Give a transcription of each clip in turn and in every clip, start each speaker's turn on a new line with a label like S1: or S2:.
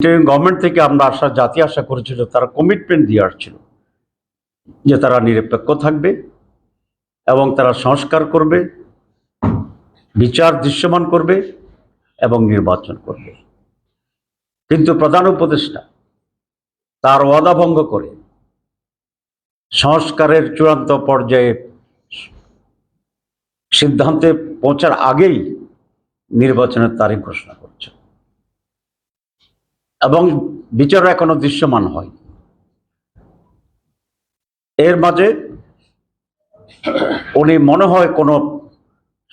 S1: Government থেকে আমরা আশা, জাতি আশা করেছিল তারা কমিটমেন্ট দিয়ে আসছিল, যে তারা নিরপেক্ষ থাকবে এবং তারা সংস্কার করবে, বিচার দৃশ্যমান করবে এবং নির্বাচন করবে। কিন্তু প্রধান উপদেষ্টা তার ওয়াদা ভঙ্গ করে সংস্কারের চূড়ান্ত পর্যায়ে সিদ্ধান্তে পৌঁছার আগেই নির্বাচনের তারিখ ঘোষণা করছে। এবং বিচার এখনও দৃশ্যমান হয়। এর মাঝে উনি মনে হয় কোনো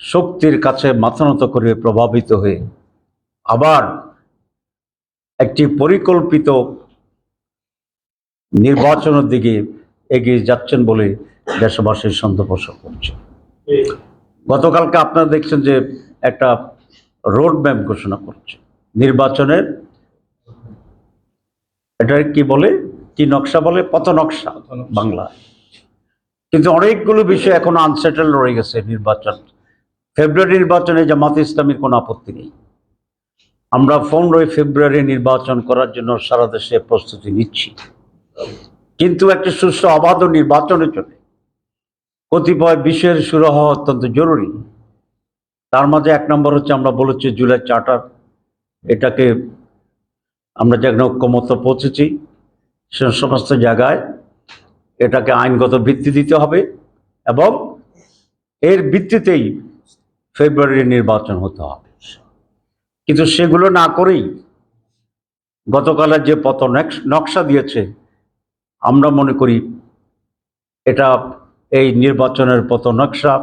S1: শক্তির কাছে মাথা নত করে প্রভাবিত হয়ে আবার একটি পরিকল্পিত নির্বাচনের দিকে এগিয়ে যাচ্ছেন বলে দেশবাসীর সন্দেহ করছে। গতকালকে আপনারা দেখছেন যে একটা রোড ম্যাপ ঘোষণা করছে। নির্বাচনের এটা কি বলে? কি নকশা বলে? পথ নকশা বাংলা। কিন্তু অনেকগুলো বিষয় এখনও আনসেটেল রয়ে গেছে নির্বাচন। ফেব্রুয়ারি নির্বাচনে জামাত ইসলামীর কোনো আপত্তি নেই। আমরা পনেরোই ফেব্রুয়ারি নির্বাচন করার জন্য সারা দেশে প্রস্তুতি নিচ্ছি। কিন্তু একটি সুষ্ঠু অবাধ নির্বাচনের জন্য কতিপয় বিষয়ের শুরু হওয়া অত্যন্ত জরুরি। তার মাঝে এক নম্বর হচ্ছে আমরা বলেছি জুলাই চার্টার। এটাকে আমরা যেখানে ঐক্যমত পৌঁছেছি সে সমস্ত জায়গায় এটাকে আইনগত ভিত্তি দিতে হবে এবং এর ভিত্তিতেই ফেব্রুয়ারি নির্বাচন হতে হবে। কিন্তু সেগুলো না করেই গতকালের যে পত নকশা দিয়েছে, আমরা মনে করি এটা এই নির্বাচনের পত নকশা,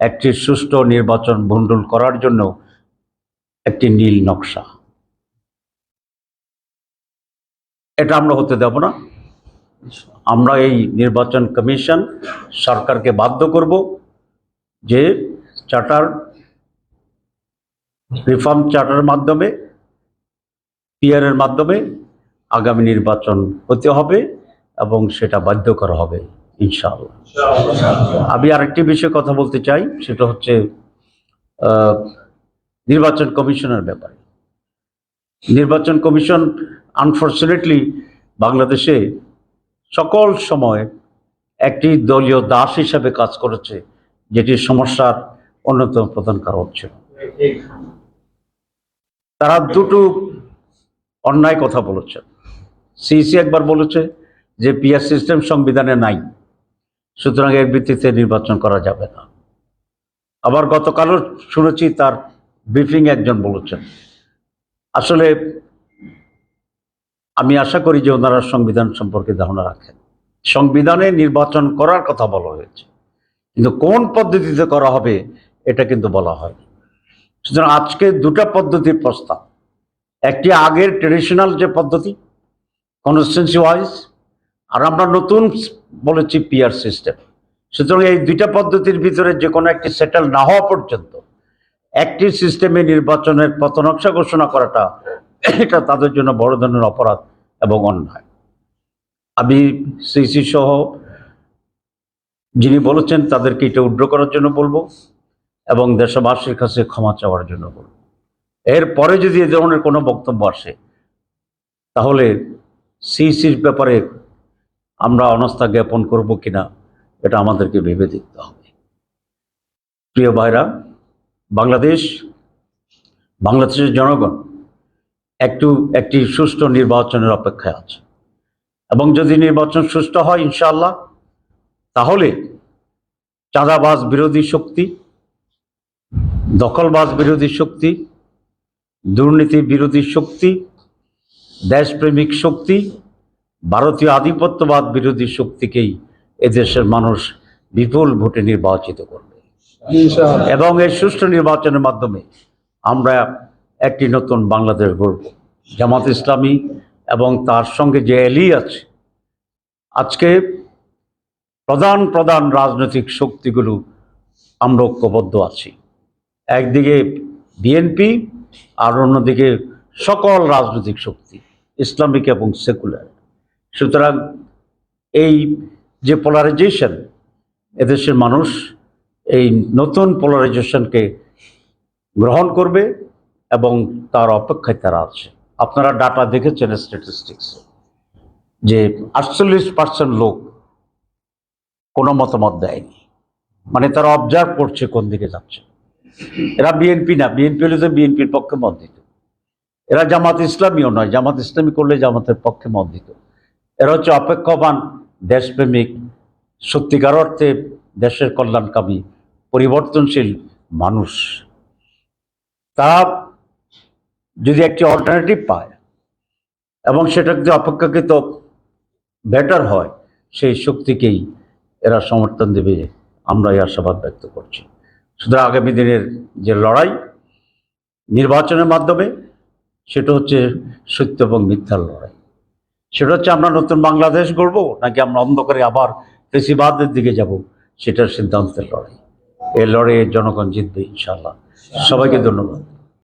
S1: একটি সুষ্ঠু নির্বাচন ভণ্ডুল করার জন্য একটি নীল নকশা। এটা আমরা হতে দেব না। আমরা এই নির্বাচন কমিশন সরকারকে বাধ্য করব যে চার্টার, রিফর্ম চার্টারের মাধ্যমে পিয়ারের মাধ্যমে আগামী নির্বাচন হতে হবে এবং সেটা বাধ্য করা হবে, ইনশাআল্লাহ। আমি আরেকটি বিষয়ে কথা বলতে চাই, সেটা হচ্ছে নির্বাচন কমিশনের ব্যাপারে। নির্বাচন কমিশন আনফর্চুনেটলি বাংলাদেশে সকল সময় একটি দলীয় দাস হিসাবে কাজ করেছে, যেটি সমস্যার অন্যতম প্রধান কারণ ছিল তারা দুটো অন্যায় কথা বলেছে। সিইসি একবার বলেছে যে পিআর সিস্টেম সংবিধানে নাই, সুতরাং এর ভিত্তিতে নির্বাচন করা যাবে না। আবার গতকালও শুনেছি তার ব্রিফিং একজন বলেছেন। আসলে আমি আশা করি যে ওনারা সংবিধান সম্পর্কে ধারণা রাখেন। সংবিধানে নির্বাচন করার কথা বলা হয়েছে। কিন্তু কোন পদ্ধতিতে করা হবে, এটা কিন্তু বলা হয় সুতরাং আজকে দুটা পদ্ধতির প্রস্তাব। একটি আগের ট্রেডিশনাল যে পদ্ধতি কনস্টেন্সি ওয়াইজ আর আমরা নতুন বলেছি পিয়ার সিস্টেম সুতরাং এই দুইটা পদ্ধতির ভিতরে যে কোনো একটি সেটেল না হওয়া পর্যন্ত, একটি সিস্টেমে নির্বাচনের পথনকশা ঘোষণা করাটা এটা তাদের জন্য বড় ধরনের অপরাধ এবং অন্যায়। আমি সিসি সহ যিনি বলেছেন, তাদেরকে এটা উড্র করার জন্য বলব এবং দেশবাসীর কাছে ক্ষমা চাওয়ার জন্য বলব। এরপরে যদি এ ধরনের কোনো বক্তব্য আসে, তাহলে সিসির ব্যাপারে আমরা অনাস্থা জ্ঞাপন করব কিনা, এটা আমাদেরকে ভেবে দেখতে হবে। প্রিয় ভাইরা, বাংলাদেশ, বাংলাদেশের জনগণ একটু একটি সুষ্ঠু নির্বাচনের অপেক্ষায় আছে। এবং যদি নির্বাচন সুষ্ঠু হয় ইনশাল্লাহ তাহলে চাঁদাবাজ বিরোধী শক্তি দখলবাজ বিরোধী শক্তি দুর্নীতি বিরোধী শক্তি দেশপ্রেমিক শক্তি ভারতীয় আধিপত্যবাদ বিরোধী শক্তিকেই এদেশের মানুষ বিপুল ভোটে নির্বাচিত করবে। এবং এই সুষ্ঠু নির্বাচনের মাধ্যমে আমরা একটি নতুন বাংলাদেশ গড়ব। জামাত ইসলামী এবং তার সঙ্গে যে এলি আছে, আজকে প্রধান প্রধান রাজনৈতিক শক্তিগুলো আমরা ঐক্যবদ্ধ আছি। একদিকে বিএনপি আর অন্যদিকে সকল রাজনৈতিক শক্তি, ইসলামিক এবং সেকুলার। সুতরাং এই যে পোলারাইজেশন এদেশের মানুষ এই নতুন পোলারাইজেশনকে গ্রহণ করবে। এবং তার অপেক্ষায় তারা আছে। আপনারা ডাটা দেখেছেন স্ট্যাটিস্টিক্স যে আটচল্লিশ পার্সেন্ট লোক কোনো মতামত দেয়নি। মানে তারা অবজার্ভ করছে কোন দিকে যাচ্ছে। এরা বিএনপি না বিএনপি হলে তো বিএনপির পক্ষে মত দিত। এরা জামাত ইসলামীও নয়, জামাত ইসলামী করলে জামাতের পক্ষে মত দিত। এরা হচ্ছে অপেক্ষমান দেশপ্রেমিক, সত্যিকার অর্থে দেশের কল্যাণকামী, পরিবর্তনশীল মানুষ। তারা যদি একটি অল্টারনেটিভ পায় এবং সেটা যদি অপেক্ষাকৃত বেটার হয়, সেই শক্তিকেই এরা সমর্থন দেবে আমরা এই আশাবাদ ব্যক্ত করছি। সুতরাং আগামী দিনের যে লড়াই নির্বাচনের মাধ্যমে, সেটা হচ্ছে সত্য এবং মিথ্যার লড়াই। সেটা হচ্ছে আমরা নতুন বাংলাদেশ গড়ব নাকি আমরা অন্ধকারে আবার কৃষিবাদের দিকে যাব, সেটার সিদ্ধান্তের লড়াই। এই লড়াইয়ে জনগণ জিতবে ইনশাল্লাহ সবাইকে ধন্যবাদ।